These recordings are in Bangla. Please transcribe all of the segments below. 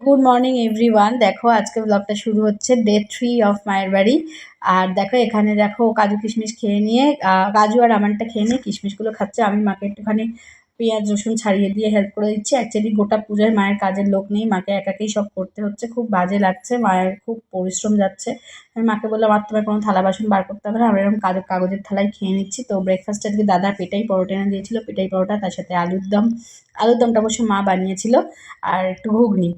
গুড মর্নিং এভরিওয়ান দেখো, আজকে ব্লগটা শুরু হচ্ছে ডে থ্রি অফ মায়ের বাড়ি আর দেখো, এখানে দেখো, কাজু কিশমিশ খেয়ে নিয়ে কাজু আর আমারটা খেয়ে নিয়ে কিশমিশগুলো খাচ্ছে। আমি মাকে একটুখানি পেঁয়াজ, রসুন ছাড়িয়ে দিয়ে হেল্প করে দিচ্ছি। অ্যাকচুয়ালি গোটা পূজায় মায়ের কাজের লোক নেই। মাকে একাকেই সব করতে হচ্ছে। খুব বাজে লাগছে। মায়ের খুব পরিশ্রম যাচ্ছে। আমি মাকে বললাম, আর তোমার কোনো থালা বাসন বার করতে হবে না। আমরা এরকম কাজ, কাগজের থালায় খেয়ে নিচ্ছি। তো ব্রেকফাস্টে আজকে দাদা পেটাই পরোটা এনে দিয়েছিল, পেটাই পরোটা, তার সাথে আলুর দম। আলুর দমটা অবশ্য মা বানিয়েছিল। আর একটু ঘুগনি।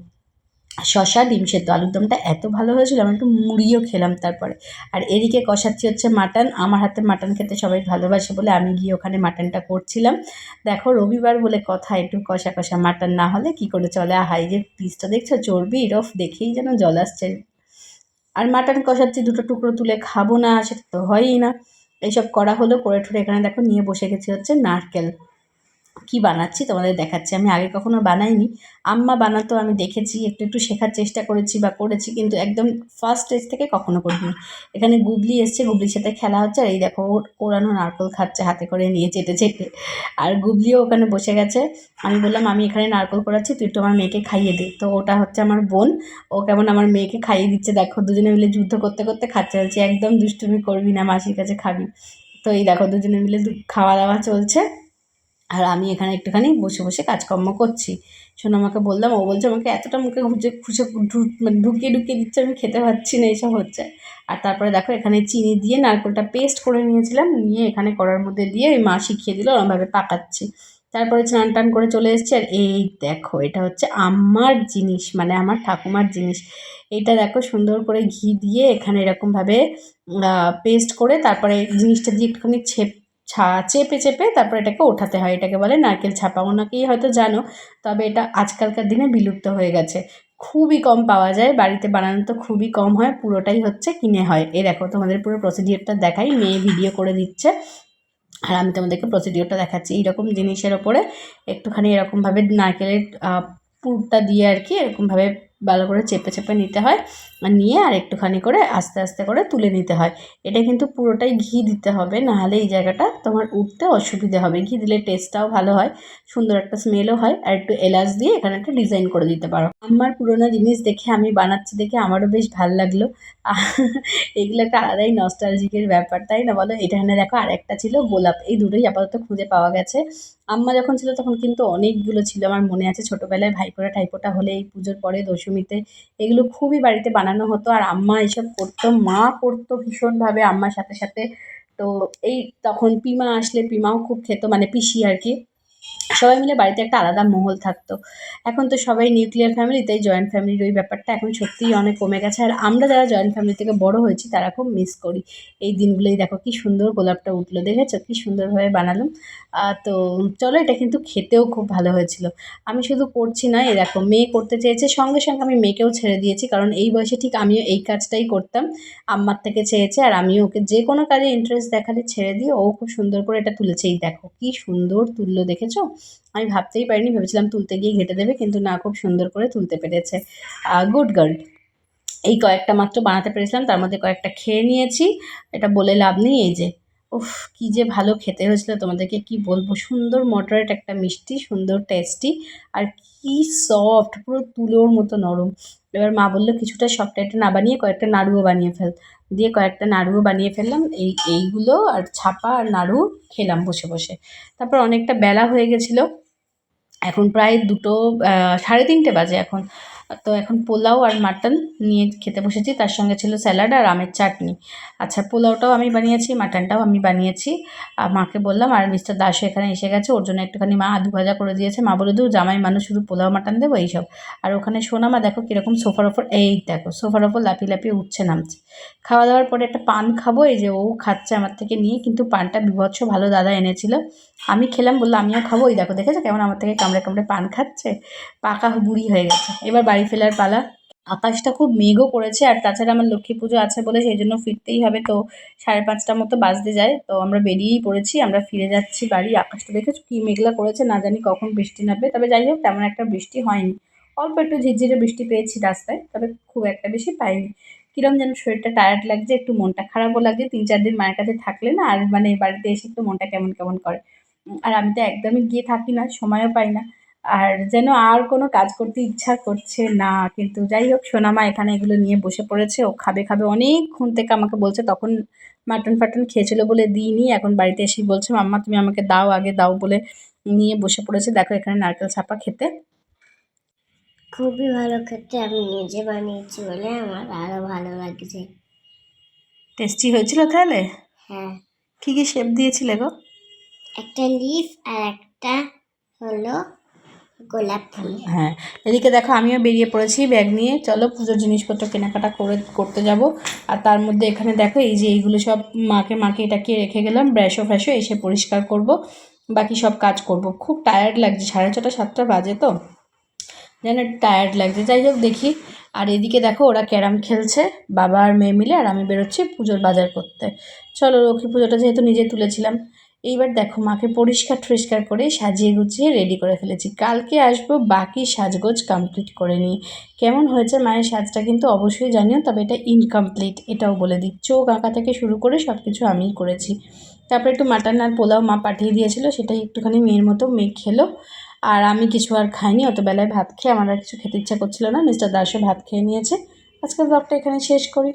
শশা ডিম সেদ্ধ, আলুর দমটা এত ভালো হয়েছিল, আমি একটু মুড়িও খেলাম তারপরে। আর এদিকে কষাচ্ছি হচ্ছে মাটন। আমার হাতে মাটন খেতে সবাই ভালোবাসে বলে আমি গিয়ে ওখানে মাটনটা করছিলাম। দেখো রবিবার বলে কথা, একটু কষা কষা মাটন না হলে কি করে চলে? হাই যে পিসটা দেখছ? চর্বি, রফ, দেখেই যেন জল আসছে। আর মাটন কষাচ্ছি, দুটো টুকরো তুলে খাব না, সেটা তো হয়ই না। এইসব করা হলো, করে ঠুরে এখানে দেখো নিয়ে বসে গেছি হচ্ছে নারকেল। কি বানাচ্ছি তোমাদের দেখাচ্ছি। আমি আগে কখনো বানাইনি। আম্মা বানাতো, আমি দেখেছি, একটু একটু শেখার চেষ্টা করেছি বা করেছি, কিন্তু একদম ফার্স্ট স্টেজ থেকে কখনো করিনি। এখানে গুবলি এসছে, গুবলির সাথে খেলা হচ্ছে, আর এই দেখো কোরানো নারকল খাচ্ছে, হাতে করে নিয়ে চেটে চেটে। আর গুবলিও ওখানে বসে গেছে। আমি বললাম, আমি এখানে নারকল করাচ্ছি, তুই একটু আমার মেয়েকে খাইয়ে দে। তো ওটা হচ্ছে আমার বোন। ও কেমন আমার মেয়েকে খাইয়ে দিচ্ছে, দেখো, দুজনে মিলে যুদ্ধ করতে করতে খাচ্ছে হচ্ছে একদম দুষ্টুমি করবি না, মাসির কাছে খাবি। তো এই দেখো, দুজনে মিলে খাওয়া দাওয়া চলছে। আর আমি এখানে একটুখানি বসে বসে কাজকর্ম করছি। শোনো, আমাকে বললাম, ও বলছে, আমাকে এতটা মুখে ঘুষে খুশে মানে ঢুকিয়ে ঢুকিয়ে দিচ্ছে, আমি খেতে পারছি না, এইসব হচ্ছে। আর তারপরে দেখো, এখানে চিনি দিয়ে নারকেলটা পেস্ট করে নিয়েছিলাম, নিয়ে এখানে করার মধ্যে দিয়ে ওই মা শিখিয়ে দিল, ওরমভাবে পাকাচ্ছি। তারপরে স্নান টান করে চলে এসেছি, আর এই দেখো, এটা হচ্ছে আমার জিনিস মানে আমার ঠাকুমার জিনিস। এটা দেখো, সুন্দর করে ঘি দিয়ে এখানে এরকমভাবে পেস্ট করে তারপরে জিনিসটা দিয়ে একটুখানি ছেপ ছা, চেপে চেপে তারপর এটাকে ওঠাতে হয়। এটাকে বলে নারকেল ছাপা। অনেকেই হয়তো জানো, তবে এটা আজকালকার দিনে বিলুপ্ত হয়ে গেছে। খুবই কম পাওয়া যায়। বাড়িতে বানানো তো খুবই কম হয়। পুরোটাই হচ্ছে কিনে হয়। এই দেখো, তোমাদের পুরো প্রসিডিওরটা দেখাই। মেয়ে ভিডিও করে দিচ্ছে। আর আমি তোমাদেরকে প্রসিডিওরটা দেখাচ্ছি। এইরকম জিনিসের ওপরে একটুখানি এরকমভাবে নারকেলের পুরটা দিয়ে আর কি এরকমভাবে ভালো করে চেপে চেপে নিতে হয় আর নিয়ে আর একটুখানি করে আস্তে আস্তে করে তুলে নিতে হয়। এটা কিন্তু পুরোটাই ঘি দিতে হবে, নাহলে এই জায়গাটা তোমার উঠতে অসুবিধে হবে। ঘি দিলে টেস্টটাও ভালো হয়, সুন্দর একটা স্মেলও হয় আর একটু এলাচ দিয়ে এখানে একটা ডিজাইন করে দিতে পারো। আমার পুরোনো জিনিস দেখে আমি বানাচ্ছি দেখে আমারও বেশ ভালো লাগল। এগুলো একটা আলাদাই নস্টালজিকের ব্যাপার, তাই না বলো? এখানে দেখো আর একটা ছিল গোলাপ, এই দুটোই আপাতত খুঁজে পাওয়া গেছে। আম্মা যখন ছিল তখন কিন্তু অনেকগুলো ছিল। আমার মনে আছে ছোটোবেলায় ভাইপোরা ঠাইপোটা হলে এই পুজোর পরে দশমীতে এগুলো খুবই বাড়িতে বানানো হতো। আর আম্মা এসব করতো, মা করতো ভীষণভাবে আম্মার সাথে সাথে। তো এই তখন পিমা আসলে পিমাও খুব খেত মানে পিসি আর কি। সবাই মিলে বাড়িতে একটা আলাদা মহল থাকতো। এখন তো সবাই নিউক্লিয়ার ফ্যামিলি তাই জয়েন্ট ফ্যামিলির ওই ব্যাপারটা এখন সত্যিই অনেক কমে গেছে। আর আমরা যারা জয়েন্ট ফ্যামিলি থেকে বড় হয়েছি, তারা খুব মিস করি। এই দিনগুলোই দেখো কি সুন্দর গোলাপটা উঠল, দেখেছ? কি সুন্দরভাবে বানালাম। তো চলো, এটা কিন্তু খেতেও খুব ভালো হয়েছিল। আমি শুধু করছি না দেখো, মেয়ে করতে চেয়েছে, সঙ্গে সঙ্গে আমি মেয়েকেও ছেড়ে দিয়েছি, কারণ এই বয়সে ঠিক আমিও এই কাজটাই করতাম। আম্মার থেকে চেয়েছে, আর আমিও ওকে যে কোনো কাজে ইন্টারেস্ট দেখালে ছেড়ে দিয়ে ও খুব সুন্দর করে এটা তুলেছে। এই দেখো, কি সুন্দর তুললো, দেখেছ? আমি ভাবতেই পারিনি, ভেবেছিলাম তুলতে গিয়ে ঘেটে দেবে, কিন্তু না, খুব সুন্দর করে তুলতে পেরেছে। গুড গার্ল এই কয়েকটা মাত্র বানাতে পেরেছিলাম, তার মধ্যে কয়েকটা খেয়ে নিয়েছি, এটা বলে লাভ নেই, এই যে। উফ, কী যে ভালো খেতে হয়েছিল তোমাদেরকে, কি বলব, সুন্দর মটরেট একটা মিষ্টি, সুন্দর টেস্টি আর কি সফট পুরো তুলোর মতো নরম। এবার মা বলল, কিছুটা সবটা একটা না বানিয়ে কয়েকটা নাড়ুও বানিয়ে ফেল। দিয়ে কয়েকটা নাড়ুও বানিয়ে ফেললাম, এই, এইগুলো আর ছাপা আর নাড়ু খেলাম বসে বসে। তারপর অনেকটা বেলা হয়ে গেছিল, এখন প্রায় দুটো সাড়ে তিনটে বাজে এখন। তো এখন পোলাও আর মাটন নিয়ে খেতে বসেছি। তার সঙ্গে ছিল স্যালাড আর আমের চাটনি। আচ্ছা পোলাওটাও আমি বানিয়েছি, মাটনটাও আমি বানিয়েছি। আর মাকে বললাম, আর মিস্টার দাসও এখানে এসে গেছে, ওর জন্য একটুখানি মা আলু ভাজা করে দিয়েছে। মা বলে দু জামাই মানুষ শুধু পোলাও, মাটন দেবো, এইসব। আর ওখানে সোনামা দেখো কীরকম সোফার ওপর, এই দেখো, সোফার ওপর লাফিয়ে লাফিয়ে উঠছে, নামছে। খাওয়া দাওয়ার পরে একটা পান খাব, এই যে ও খাচ্ছে আমার থেকে নিয়ে, কিন্তু পানটা বিভৎস ভালো দাদা এনেছিল। আমি খেলাম, বলল, আমিও খাব। ওই দেখো, দেখেছ কেমন আমার থেকে কামড়ে কামড়ে পান খাচ্ছে? পাকা বুড়ি হয়ে গেছে। এবার বাড়ি ফেরার পালা। আকাশটা খুব মেঘও করেছে আর তাছাড়া আমার লক্ষ্মী পুজো আছে বলে সেই জন্য ফিরতেই হবে। তো সাড়ে পাঁচটার মতো বাজতে যায়। তো আমরা বেরিয়েই পড়েছি, আমরা ফিরে যাচ্ছি বাড়ি। আকাশটা দেখেছ কী মেঘলা করেছে? না জানি কখন বৃষ্টি নামবে। তবে যাই হোক, তেমন একটা বৃষ্টি হয়নি। অল্প একটু ঝিরঝিরে বৃষ্টি পেয়েছি রাস্তায়, তবে খুব একটা বেশি পাইনি। কিরম যেন শরীরটা টায়ার্ড লাগছে, একটু মনটা খারাপও লাগে। তিন চার দিন মায়ের কাছে থাকলে না আর মানে বাড়িতে এসে একটু মনটা কেমন কেমন করে। আর আমি তো একদমই গিয়ে থাকি না, সময়ও পাই না। আর যেন আর কোনো কাজ করতে ইচ্ছা করছে না। কিন্তু যাই হোক সোনামা এখানে এগুলো নিয়ে বসে পড়েছে। ও খাবে খাবে অনেকক্ষণ থেকে আমাকে বলছে তখন মাটন ফাটন খেয়েছিল বলে দিইনি। এখন বাড়িতে এসেই বলছে মাম্মা তুমি আমাকে দাও আগে দাও বলে নিয়ে বসে পড়েছে। দেখো এখানে নারকেল ছাপা খেতে। খুবই ভালো খেতে। আমি নিজে বানিয়েছি বলে আমার আরও ভালো লাগছে। টেস্টি হয়েছিল তাহলে? হ্যাঁ। কী কী শেপ দিয়েছিলে গো? একটা লিফ আর একটা হলো গোলাপ ফুল। হ্যাঁ এদিকে দেখো আমিও বেরিয়ে পড়েছি ব্যাগ নিয়ে। চলো পুজোর জিনিসপত্র কেনাকাটা করে, করতে যাব। আর তার মধ্যে এখানে দেখো এই যে এইগুলো সব মাকে মাকে এটাকে রেখে গেলাম ব্র্যাশো ফ্র্যাশো এসে পরিষ্কার করব। বাকি সব কাজ করব। খুব টায়ার্ড লাগছে, সাড়ে ছটা, সাতটা বাজে তো। যেন টায়ার্ড লাগছে। যাই হোক দেখি। আর এদিকে দেখো ওরা ক্যারাম খেলছে, বাবা আর মেয়ে মিলে, আর আমি বেরোচ্ছি পুজোর বাজার করতে। চলো লক্ষ্মী পুজোটা যেহেতু নিজে তুলেছিলাম। এইবার দেখো মাকে পরিষ্কার টরিষ্কার করে সাজিয়ে গুছিয়ে রেডি করে ফেলেছি। কালকে আসব, বাকি সাজগোজ কমপ্লিট করে নিয়ে কেমন হয়েছে মায়ের সাজটা কিন্তু অবশ্যই জানিও, তবে এটা ইনকমপ্লিট এটাও বলে দিই। চোখ আঁকা থেকে শুরু করে সব কিছু আমিই করেছি। তারপরে একটু মাটন আর পোলাও মা পাঠিয়ে দিয়েছিল, সেটাই একটুখানি মেয়ের মতো মেয়ে খেলো। আর আমি কিছু আর খাইনি, অত বেলায় ভাত খেয়ে আমার আর কিছু খেতে ইচ্ছা করছিল না। মিস্টার দাসও ভাত খেয়ে নিয়েছে। আজকের ব্লগটা এখানে শেষ করি।